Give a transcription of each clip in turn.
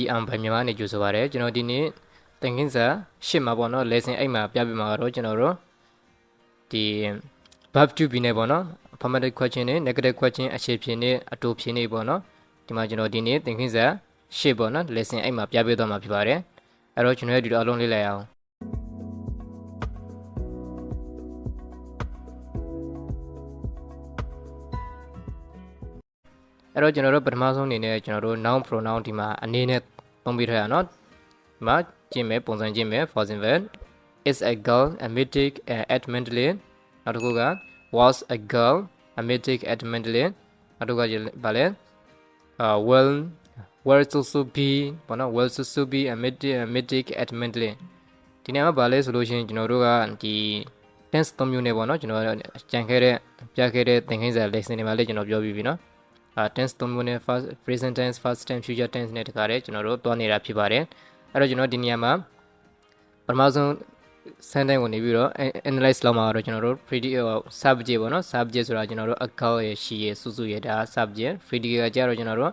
EM ဘိုင်မြန်မာနေကြိုဆိုပါရစေကျွန်တော်ဒီနေ့သင်ခန်းစာရှစ်မှာပေါ့နော် lesson 8မှာပြပြမှာတော့ကျွန်တော်တို့ဒီ verb to be နဲ့ပေါ့နော် affirmative question နဲ့ negative question အခြေဖြေနဲ့အတူဖြေနေပေါ့နော်ဒီမှာကျွန်တော်ဒီနေ့သင်ခန်းစာရှစ်ပေါ့နော် lesson 8မှာပြပြသွားမှာဖြစ်ပါတယ်အဲ့တော့ကျွန်တော်တို့ဒီလိုအလုံးလေးလိုက်အောင် အဲ့တော့ကျွန်တော်တို့ပထမဆုံးအနေနဲ့ကျွန်တော်တို့ noun pronoun ဒီမှာအနေနဲ့သုံးပြထားရအောင်နော်ဒီမှာကျင့်မယ်ပုံစံကျင့်မယ် for example is a girl a mythic at mentally နောက်တစ်ခုက was a girl a mythic at mentally နောက်တစ်ခုကဗာလဲ uh well were to so be ဘောနော် well to so be a mythic a mythic at mentally ဒီနေရာမှာဗာလဲဆိုလို့ရှိရင်ကျွန်တော်တို့ကဒီ tense သုံးမျိုးနဲ့ပေါ့နော်ကျွန်တော်ကြံခဲ့တဲ့ပြခဲ့တဲ့သင်ခန်းစာ lesson တွေမှာလည်းကျွန်တော်ပြောပြီးပြီနော်အာ tense သုံးမျိုးနဲ့ first present tense first tense future tense နဲ့တခါတည်းကျွန်တော်တို့တွားနေတာဖြစ်ပါတယ်အဲ့တော့ကျွန်တော်ဒီနေရာမှာပထမဆုံး sentence ကိုနေပြီးတော့ analyze လောက်မှာတော့ကျွန်တော်တို့ pretty subject ပေါ့နော် subject ဆိုတာကျွန်တော်တို့ account ရဲ့ she ရဲ့စုစုရဲ့ဒါ subject pretty ကကြတော့ကျွန်တော်တို့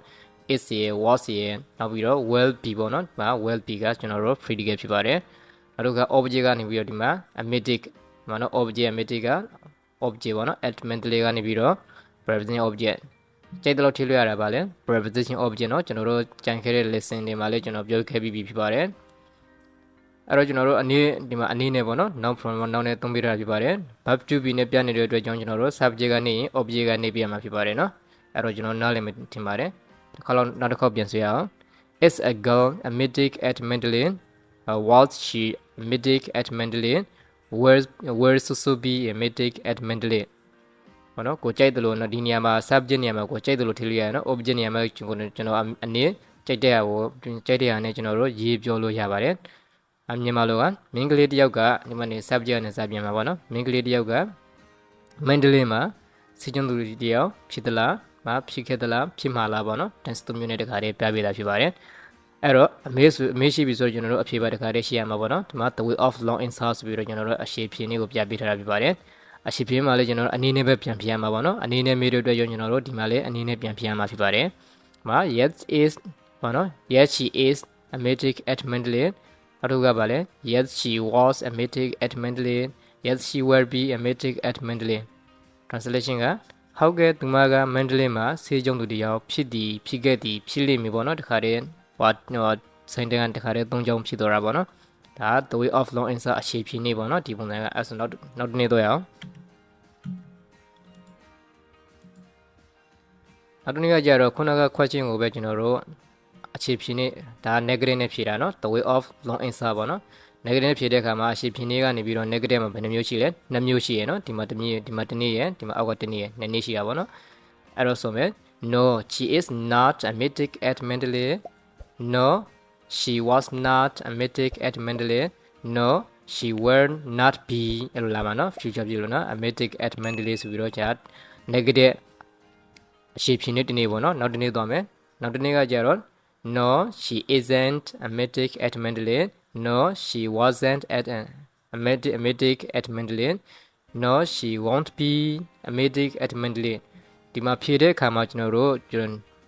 is ရဲ့ was ရဲ့နောက်ပြီးတော့ will be ပေါ့နော်ဒါ will be ကကျွန်တော်တို့ pretty ဖြစ်ပါတယ်နောက်တစ်ခါ object ကနေပြီးတော့ဒီမှာ emitic မှာနော် object emitic က object ပေါ့နော် elementally ကနေပြီးတော့ preposition object ကြိုက်တယ်လို့ထည့်လို့ရတာပါလေ preposition object เนาะကျွန်တော်တို့ကြံခဲ့တဲ့ lesson တွေမှာလည်းကျွန်တော်ပြောခဲ့ပြီးပြီဖြစ်ပါတယ်အဲ့တော့ကျွန်တော်တို့အနေဒီမှာအနေနဲ့ပေါ့နော် noun pronoun noun နဲ့သုံးပြထားဖြစ်ပါတယ် verb to be နဲ့ပြနေတဲ့အတွက်ကြောင့်ကျွန်တော်တို့ subject ကနေရင် object ကနေပြရမှာဖြစ်ပါတယ်เนาะအဲ့တော့ကျွန်တော်နားလည်မယ်ထင်ပါတယ်တစ်ခါတော့နောက်တစ်ခေါက်ပြန်ဆွေးရအောင် is a girl a mythic at Mandalay uh, was she a mythic at Mandalay where where so be a mythic at Mandalay ဘောနော်ကိုကြိုက်တယ်လို့နော်ဒီနေရာမှာ subject နေရာမှာကိုကြိုက်တယ်လို့ထည့်လို့ရတယ်နော် object နေရာမှာကျွန်တော်ကျွန်တော်အနေကြိုက်တဲ့ဟာကိုကြိုက်တဲ့ဟာနဲ့ကျွန်တော်တို့ရေးပြောလို့ရပါတယ်အမြန်မာလိုကမင်းကလေးတယောက်ကဒီမှာနေ subject နဲ့စပြန်မှာပေါ့နော်မင်းကလေးတယောက်ကမန္တလေးမှာစီကျုံသူတယောက်ဖြစ်သလားမဖြစ်ခဲ့သလားဖြစ်မှာလားပေါ့နော် tense သုံးမျိုးနဲ့တခါတည်းပြပေးတာဖြစ်ပါတယ်အဲ့တော့အမေဆိုအမေရှိပြီဆိုတော့ကျွန်တော်တို့အဖြေပါတခါတည်းရှိရမှာပေါ့နော်ဒီမှာ the way of long answer ဆိုပြီးတော့ကျွန်တော်တို့အရှေ့ဖြေနေကိုပြပေးထားတာဖြစ်ပါတယ် အရှိပြင်းမှာလည်းကျွန်တော်တို့အနေနဲ့ပဲပြန်ပြရမှာပေါ့နော်အနေနဲ့မေးတဲ့အတွက်ရောကျွန်တော်တို့ဒီမှာလည်းအနေနဲ့ပြန်ပြရမှာဖြစ်ပါတယ်။မှာ yes is ပေါ့နော် yes she is a mythic at Mandalay အထုကပါလဲ yes she was a mythic at Mandalay yes she will be a mythic at Mandalay translation ကဟုတ်ကဲ့သူမက Mandalay မှာဆေးကြုံသူတယောက်ဖြစ်သည်ဖြစ်ခဲ့သည်ဖြစ်လိမ့်မည်ပေါ့နော်တခါတည်းဟိုဆိုင်တန်တခါတည်းသုံးကြောင်းဖြစ်တော့တာပေါ့နော် ဒါ the way of long answer အရှိဖြစ်နေပေါ့နော်ဒီပုံစံကအဲ့ဆိုနောက်နောက်တစ်နေ့တော့ရအောင်နောက်တစ်နေ့ကကြတော့ခုနက question ကိုပဲကျွန်တော်တို့အခြေဖြေနေဒါ negative နဲ့ဖြေတာเนาะ the way of long answer ပေါ့နော် negative နဲ့ဖြေတဲ့အခါမှာအခြေဖြေနေကနေပြီးတော့ negative မှာဘယ်နှမျိုးရှိလဲနှစ်မျိုးရှိရယ်เนาะဒီမှာတစ်မျိုးဒီမှာတစ်နည်းရယ်ဒီမှာအောက်ကတစ်နည်းရယ်နှစ်နည်းရှိတာပေါ့နော်အဲ့တော့ဆိုမယ် no she is not a mythic at Mandalay no She was not a admitted at Mendeley. No, she will not be Elulama, future Elulama, admitted at Mendeley's Bureau chat. Negative. She need to know, not need to not to know, No, she isn't a admitted at Mendeley. No, she wasn't at a medic at Mendeley. No, she won't be a medic at Mendeley. ဒီမှာဖြည့်တဲ့အခါမှာကျွန်တော်တို့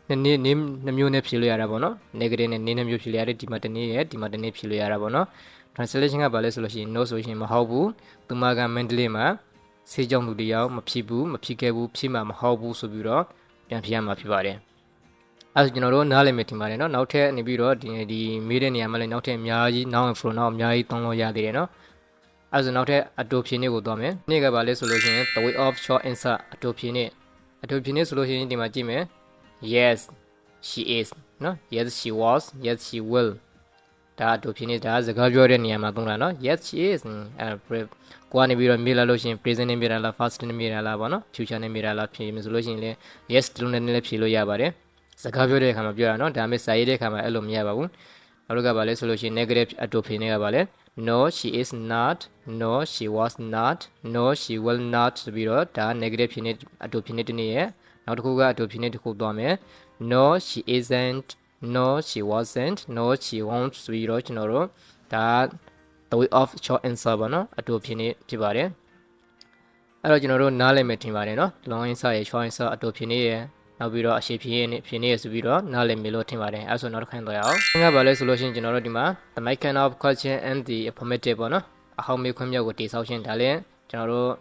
နှစ်နှစ်နေနှမျိုးနဲ့ဖြည့်လို့ရတာပေါ့နော် negative နဲ့နေနှမျိုးဖြည့်လို့ရတယ်ဒီမှာတနေ့ရဲ့ဒီမှာတနေ့ဖြည့်လို့ရတာပေါ့နော် translation ကဘာလဲဆိုလို့ရှိရင် no ဆိုရင်မဟုတ်ဘူးသူမက mentally မှာစေးကြောင့်လူတယောက်မဖြစ်ဘူးမဖြစ်ခဲ့ဘူးဖြစ်မှာမဟုတ်ဘူးဆိုပြီးတော့ပြန်ဖြေရမှာဖြစ်ပါတယ်အဲဆိုကျွန်တော်တို့နားလည်မယ်ထင်ပါတယ်နော်နောက်ထပ်နေပြီးတော့ဒီဒီမေးတဲ့နေရာမှာလည်းနောက်ထပ်အများကြီး now and from now အများကြီးသုံးလို့ရသေးတယ်နော်အဲဆိုနောက်ထပ်အတူဖြေနေကိုသွားမယ်နေ့ကဘာလဲဆိုလို့ရှိရင် the way of short answer အတူဖြေနေအတူဖြေနေဆိုလို့ရှိရင်ဒီမှာကြည့်မယ် yes she is နော် yes she was yes she will ဒါတို့ဖြစ်နေတာစကားပြောတဲ့နေရာမှာသုံးတာနော် yes she is အဲကိုကနေပြီးတော့မြေးလာလို့ရှိရင် present နဲ့မြေးလာလား past နဲ့မြေးလာလားပေါ့နော် future နဲ့မြေးလာလားဖြစ်မယ်ဆိုလို့ရှိရင်လည်း yes တလုံးနဲ့လည်းဖြေလို့ရပါတယ်စကားပြောတဲ့အခါမှာပြောတာနော်ဒါပေမဲ့စာရေးတဲ့အခါမှာအဲ့လိုမရပါဘူးနောက်တစ်ခါပါလဲဆိုလို့ရှိရင် negative အတူဖြေနေကပါလဲ no she is not no she was not no she will not ဆိုပြီးတော့ဒါ negative ဖြေနေအတူဖြေနေတဲ့နေရဲ့ နောက်တစ်ခုကအတူဖြေနေတစ်ခုသွားမယ် no she isn't no she wasn't no she won't ဆိုပြီးတော့ကျွန်တော်တို့ဒါ the way of short answer ပါနော်အတူဖြစ်နေဖြစ်ပါတယ်အဲ့တော့ကျွန်တော်တို့နားလည်မယ်ထင်ပါတယ်နော် long answer ရယ် short answer အတူဖြစ်နေရယ်နောက်ပြီးတော့အရှိဖြင်းနေဖြင်းနေရဆိုပြီးတော့နားလည်မေလို့ထင်ပါတယ်အဲ့ဆိုနောက်တစ်ခါတော့ရအောင်ငါဘာလဲဆိုလို့ရှိရင်ကျွန်တော်တို့ဒီမှာ the mechanic of question and the affirmative ပေါ့နော်အဟောင်းမေးခွန်းမြောက်ကိုတိဆောက်ရှင်းဒါလည်းကျွန်တော်တို့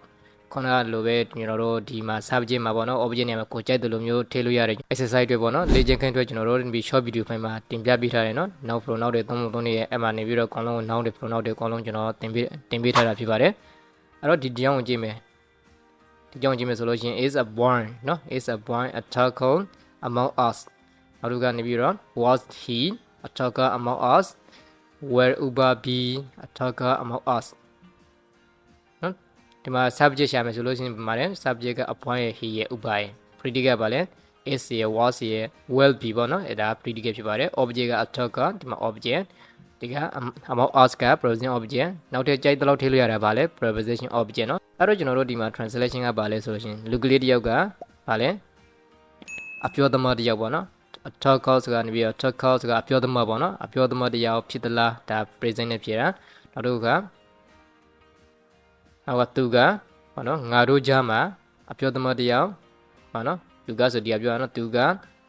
ခုနကလိုပဲကျွန်တော်တို့ဒီမှာ subject မှာပေါ့နော် object နေရာမှာကိုကြိုက်တယ်လို့မျိုးထည့်လို့ရတယ် exercise တွေပေါ့နော် legend ခန့်အတွက်ကျွန်တော်တို့ဒီ short video ဖိုင်မှာတင်ပြပေးထားတယ်နော် now flow now တွေသုံးလုံးသုံးနေရဲ့အဲ့မှာနေပြီးတော့အကောင်လုံး now တွေ flow now တွေအကောင်လုံးကျွန်တော်တင်ပြတင်ပြထားတာဖြစ်ပါတယ်အဲ့တော့ဒီတရားကိုကြည့်မယ်ဒီကြောင့်ကြည့်မယ်ဆိုလို့ရှိရင် is a born နော် is a born a tackle among us နောက်တစ်ခါနေပြီးတော့ was he a tackle among us where uba be a tackle among us ဒီမှာ subject ရှာမယ်ဆိုလို့ရှိရင်ဒီမှာလည်း subject က a point ရဲ့ he ရဲ့ uber ရဲ့ predicate ပါလဲ is ရဲ့ was ရဲ့ will be ပေါ့နော်အဲ့ဒါ predicate ဖြစ်ပါတယ် object က a talker ဒီမှာ object ဒီက among us က preposition object နောက်ထပ်ကြိုက်တဲ့လောက်ထည့်လို့ရတာဗာလဲ preposition object เนาะအဲ့တော့ကျွန်တော်တို့ဒီမှာ translation ကဗာလဲဆိုလို့ရှိရင်လူကလေးတစ်ယောက်ကဗာလဲအပြောသမားတစ်ယောက်ပေါ့နော် talk call ဆိုတာနေပြီးတော့ talk call ဆိုတာအပြောသမားပေါ့နော်အပြောသမားတစ်ယောက်ဖြစ်သလားဒါ present နဲ့ဖြစ်တာနောက်တစ်ခုက နောက်ကသူကပေါ့နော်ငါတို့ကြားမှာအပြောသမားတစ်ယောက်ပေါ့နော်သူကဆိုဒီကပြောရနော်သူက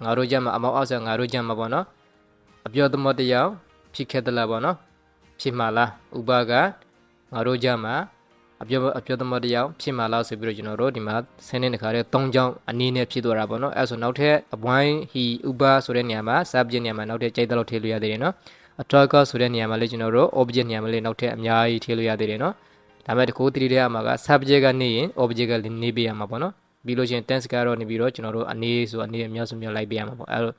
ငါတို့ကြားမှာအမောက်အောက်ဆိုငါတို့ကြားမှာပေါ့နော်အပြောသမားတစ်ယောက်ဖြစ်ခဲ့သလားပေါ့နော်ဖြစ်မှာလားဥပကငါတို့ကြားမှာအပြောအပြောသမားတယောက်ဖြစ်မှာလားဆိုပြီးတော့ကျွန်တော်တို့ဒီမှာဆင်းနေတခါတည်း၃ချောင်းအနေနဲ့ဖြစ်သွားတာပေါ့နော်အဲဆိုနောက်ထပ်အပွိုင်းဟီဥပဆိုတဲ့နေရာမှာ subject နေရာမှာနောက်ထပ်ကြိုက်တဲ့လောက်ထည့်လို့ရသေးတယ်နော်အ talker ဆိုတဲ့နေရာမှာလည်းကျွန်တော်တို့ object နေရာမှာလည်းနောက်ထပ်အများကြီးထည့်လို့ရသေးတယ်နော် ဒါပေမဲ့တကူတတိတဲ့မှာက subject ကနေရင် object ကလည်းနေပြရမှာပေါ့နော်ပြီးလို့ရှိရင် tense ကတော့နေပြီးတော့ကျွန်တော်တို့အနေဆိုအနေအများဆုံးများလိုက်ပြရမှာပေါ့အဲလို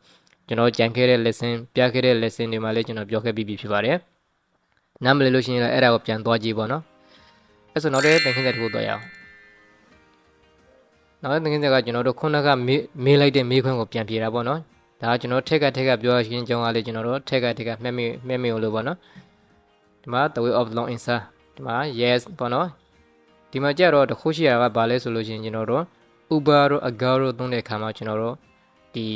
ကျွန်တော်ကြံခဲ့တဲ့ lesson ပြခဲ့တဲ့ lesson တွေမှာလည်းကျွန်တော်ပြောခဲ့ပြီးပြီဖြစ်ပါတယ်နားမလည်လို့ရှိရင်လည်းအဲ့ဒါကိုပြန်သွားကြည့်ပေါ့နော်အဲ့ဆိုနောက်တဲ့သင်ခန်းစာတစ်ခုသွားရအောင်နောက်တဲ့သင်ခန်းစာကကျွန်တော်တို့ခုနကမေးလိုက်တဲ့မေးခွန်းကိုပြန်ပြေတာပေါ့နော်ဒါကကျွန်တော်ထက်ကထက်ကပြောရခြင်းကြောင်းကလည်းကျွန်တော်တို့ထက်ကထက်ကမှတ်မိမှတ်မိလို့ပေါ့နော်ဒီမှာ the way of long answer ဒီမှာ yes ပေါ့နော်ဒီမှာကြတော့တခုရှိရတာကဘာလဲဆိုလို့ရှိရင်ကျွန်တော်တို့ Uber တို့ Agar တို့သုံးတဲ့အခါမှာကျွန်တော်တို့ဒီ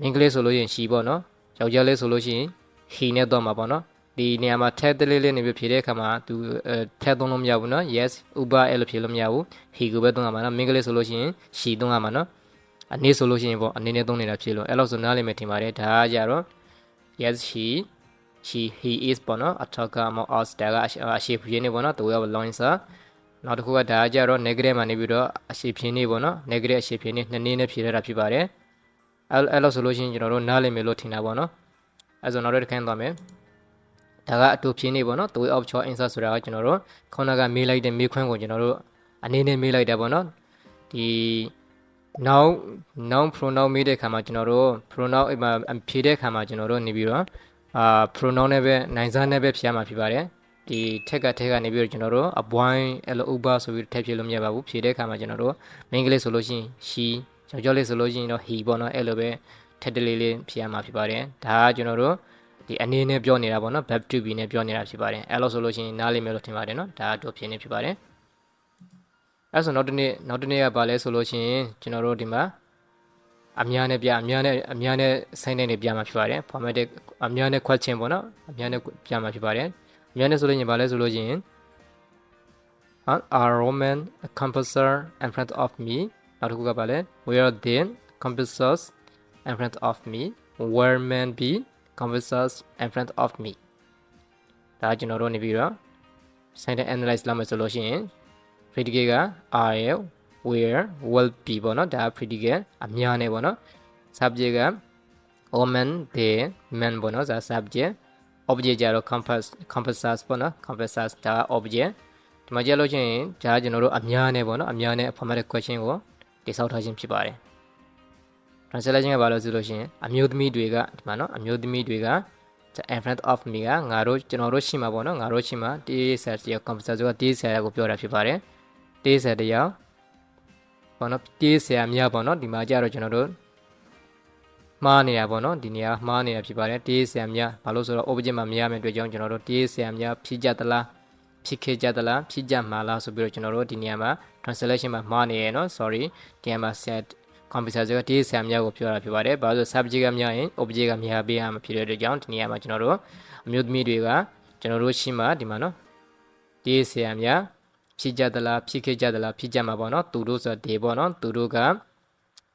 မင်္ဂလိပ်ဆိုလို့ရှိရင် she ပေါ့နော်ယောက်ျားလေးဆိုလို့ရှိရင် he နဲ့တော့မှာပေါ့နော်ဒီနေရာမှာထက်တလေးလေးနေပြီးဖြေတဲ့အခါမှာသူထက်သုံးလို့မရဘူးနော် yes uber အဲ့လိုဖြေလို့မရဘူး he ကိုပဲသုံးရမှာနော်မင်္ဂလိပ်ဆိုလို့ရှိရင် she သုံးရမှာနော်အနေဆိုလို့ရှိရင်ပေါ့အနေနဲ့သုံးနေတာဖြေလို့အဲ့လိုဆိုနားလည်မယ်ထင်ပါတယ်ဒါကကြတော့ yes she she he is ပေါ့နော် a talker among us ဒါကအရှိဖြေနေပေါ့နော် the way of long answer နောက်တစ်ခုကဒါကကြတော့ negative မှာနေပြီးတော့အရှိဖြေနေပေါ့နော် negative အရှိဖြေနေနှစ်နည်းနဲ့ဖြေရတာဖြစ်ပါတယ်အဲ့အဲ့လိုဆိုလို့ရှိရင်ကျွန်တော်တို့နားလည်မယ်လို့ထင်တာပေါ့နော်အဲ့ဆိုနောက်တစ်ခါသွားမယ်ဒါကအတူဖြစ်နေပေါ့နော် the way of choice answer ဆိုတာကကျွန်တော်တို့ခုနကမေးလိုက်တဲ့မေးခွန်းကိုကျွန်တော်တို့အနေနဲ့မေးလိုက်တာပေါ့နော်ဒီ noun noun pronoun မေးတဲ့ခါမှာကျွန်တော်တို့ pronoun အိမ်မှာဖြေတဲ့ခါမှာကျွန်တော်တို့နေပြီးတော့ အာ pronoun နဲ့ပဲနိုင်စားနဲ့ပဲဖြေရမှာဖြစ်ပါတယ်ဒီထက်ကထက်ကနေပြီးတော့ကျွန်တော်တို့အပွိုင်းအဲ့လို uber ဆိုပြီးထည့်ဖြေလို့မရပါဘူးဖြေတဲ့ခါမှာကျွန်တော်တို့ main ကလေးဆိုလို့ရှိရင် she ကြောက်ကြောက်လေးဆိုလို့ရှိရင်တော့ he ပေါ့နော်အဲ့လိုပဲထက်တလေးလေးဖြေရမှာဖြစ်ပါတယ်ဒါကကျွန်တော်တို့ဒီအနေနဲ့ပြောနေတာပေါ့နော် verb to be နဲ့ပြောနေတာဖြစ်ပါတယ်အဲ့လိုဆိုလို့ရှိရင်နားလည်မယ်လို့ထင်ပါတယ်နော်ဒါတော့ဖြစ်နေဖြစ်ပါတယ်အဲ့ဆိုနောက်တစ်နေ့နောက်တစ်နေ့ကဘာလဲဆိုလို့ရှိရင်ကျွန်တော်တို့ဒီမှာ အများနဲ့ပြအများနဲ့အများနဲ့ဆိုင်းတဲ့နေပြမှာဖြစ်ပါတယ် formatted အများနဲ့ question ပေါ့နော်အများနဲ့ပြမှာဖြစ်ပါတယ်အများနဲ့ဆိုလို့ရင်ဘာလဲဆိုလို့ရှိရင် a roman a composer in front of me နောက်တစ်ခုကဘာလဲ where then composers in front of me where man be converses in front of me ဒါကျွန်တော်တို့နေပြီးတော့ sentence analyze လုပ်မယ်ဆိုလို့ရှိရင် predicate က are where will be ပေါ့နော်ဒါ predicate အများနဲ့ပေါ့နော် subject က woman they men ပေါ့နော်ဒါ subject object ကြတော့ compass compasses ပေါ့နော် compasses ဒါ object ဒီမှာကြည့်လို့ချင်းဒါကျွန်တော်တို့အများနဲ့ပေါ့နော်အများနဲ့ formatted question ကိုတိစောက်ထားခြင်းဖြစ်ပါတယ် translation ကဘာလို့ဆိုလို့ရှိရင်အမျိုးသမီးတွေကဒီမှာနော်အမျိုးသမီးတွေက in front of me ကငါတို့ကျွန်တော်တို့ရှိမှာပေါ့နော်ငါတို့ရှိမှာ TS တယောက် computer က TS ကိုပြောတာဖြစ်ပါတယ် TS တယောက် ပေါ့နော် TS များပေါ့နော်ဒီမှာကြတော့ကျွန်တော်တို့မှားနေတာပေါ့နော်ဒီနေရာမှားနေတာဖြစ်ပါတယ် TS များဘာလို့ဆိုတော့ object မှာမရမယ့်အတွက်ကြောင့်ကျွန်တော်တို့ TS များဖြည့်ကြသလားဖြစ်ခဲ့ကြသလားဖြစ်ကြမှာလားဆိုပြီးတော့ကျွန်တော်တို့ဒီနေရာမှာ translation မှာမှားနေရယ်နော် sorry ဒီနေရာမှာ set computer ကဒီဆရာများကိုပြောတာဖြစ်ပါတယ်။ဘာလို့ subject ကများရင် object ကများပေးရမှာဖြစ်တဲ့အတွက်ကြောင့်ဒီနေရာမှာကျွန်တော်တို့အမျိုးသမီးတွေကကျွန်တော်တို့ရှိမှဒီမှာနော်ဒီဆရာများ ဖြစ်ကြသလားဖြစ်ခဲ့ကြသလားဖြစ်ကြမှာပေါ့နော်သူတို့ဆိုဒီပေါ့နော်သူတို့က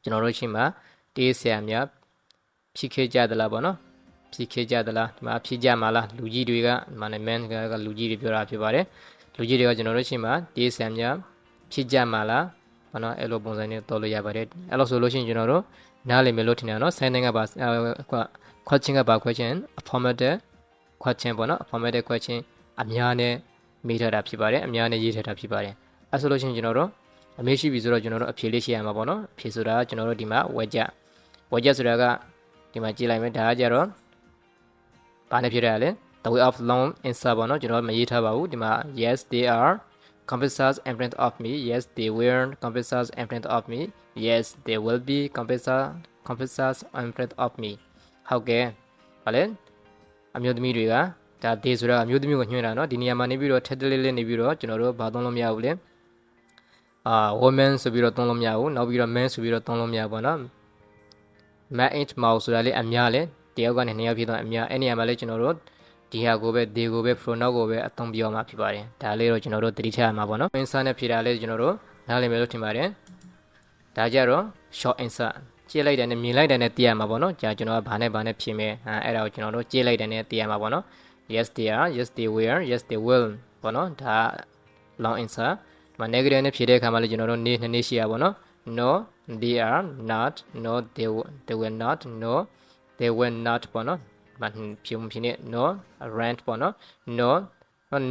ကျွန်တော်တို့ရှိမှတေးဆရာများဖြစ်ခဲ့ကြသလားပေါ့နော်ဖြစ်ခဲ့ကြသလားဒီမှာဖြစ်ကြမှာလားလူကြီးတွေကဒီမှာလည်း man ကလူကြီးတွေပြောတာဖြစ်ပါတယ်လူကြီးတွေကကျွန်တော်တို့ရှိမှာတေးဆရာများဖြစ်ကြမှာလားဘာနော်အဲ့လိုပုံစံနဲ့တော်လို့ရပါတယ်အဲ့လိုဆိုလို့ရှိရင်ကျွန်တော်တို့နားလည်မယ်လို့ထင်တယ်နော်ဆိုင်းတိုင်းကပါခွက်ချင်းကပါခွက်ချင်း affirmative question ပေါ့နော် affirmative question အများနဲ့ မေးထားတာဖြစ်ပါတယ်အများနဲ့ရေးထားတာဖြစ်ပါတယ်အဲဆိုလို့ရှိရင်ကျွန်တော်တို့အမေးရှိပြီဆိုတော့ကျွန်တော်တို့အဖြေလေးရှိရမှာပေါ့နော်အဖြေဆိုတာကကျွန်တော်တို့ဒီမှာဝက်ကြဝက်ကြဆိုတာကဒီမှာကြည့်လိုက်မယ်ဒါကကြတော့ဘာနဲ့ဖြစ်ရလဲ the way of long answer ပေါ့နော်ကျွန်တော်မရေးထားပါဘူးဒီမှာ yes they are competitors in front of me yes they were competitors in front of me yes they will be competitors competitors in front of me ဟုတ်ကဲ့ဗါလဲအမျိုးသမီးတွေက ဒါ they ဆိုတာအမျိုးသမီးကိုညွှန်းတာเนาะဒီနေရာမှာနေပြီးတော့ထက်တလေးလေးနေပြီးတော့ကျွန်တော်တို့ဘာသုံးလို့မရဘူးလေအာ woman ဆိုပြီးတော့သုံးလို့မရဘူးနောက်ပြီးတော့ man ဆိုပြီးတော့သုံးလို့မရဘူးပေါ့နော် man int mouse ဆိုတာလေအများလေတယောက်ကနေနှစ်ယောက်ဖြစ်သွားအများအဲ့နေရာမှာလေကျွန်တော်တို့ဒီဟာကိုပဲ they ကိုပဲ pronoun ကိုပဲအသုံးပြောမှာဖြစ်ပါတယ်ဒါလေးတော့ကျွန်တော်တို့သတိထားရမှာပေါ့နော် answer နဲ့ဖြေတာလေကျွန်တော်တို့နားလည်မယ်လို့ထင်ပါတယ်ဒါကြတော့ short answer ကြည့်လိုက်တဲ့နဲ့မြင်လိုက်တဲ့နဲ့သိရမှာပေါ့နော်ကြာကျွန်တော်ကဘာနဲ့ဘာနဲ့ဖြေမယ်အဲအဲ့ဒါကိုကျွန်တော်တို့ကြည့်လိုက်တဲ့နဲ့သိရမှာပေါ့နော် yes they are yes they were yes they will ပေါ့နော်ဒါ long answer ဒီမှာ negative နဲ့ဖြေတဲ့အခါမှာလည်းကျွန်တော်တို့နေနှစ်နေ့ရှိရပါတော့ no they are not no they were they were not no they were not ပေါ့နော်ဒီမှာဖြေမဖြေနဲ့ no rent ပေါ့နော် no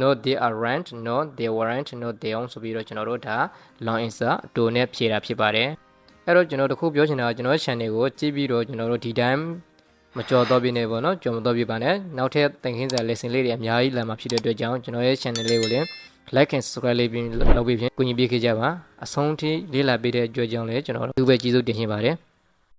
no they aren't no they weren't no they aren't ဆိုပြီးတော့ကျွန်တော်တို့ဒါ long answer အတူနဲ့ဖြေတာဖြစ်ပါတယ်အဲ့တော့ကျွန်တော်တခုပြောချင်တာကကျွန်တော် channel ကိုကြည့်ပြီးတော့ကျွန်တော်တို့ဒီတိုင်း မကြော်တော့ပြနေပေါ့နော်ကြော်မတော့ပြပါနဲ့နောက်ထပ်သင်ခန်းစာ lesson လေးတွေအများကြီးလာမှာဖြစ်တဲ့အတွက်ကြောင့်ကျွန်တော်ရဲ့ channel လေးကိုလည်း like and subscribe လေးပြီးလုပ်ပြီးဖြင့်ကူညီပေးခဲ့ကြပါအဆုံးထိလေးလာပေးတဲ့ကြွကြောင်းလည်းကျွန်တော်တို့သူပဲကျေးဇူးတင်ရှင်ပါတယ်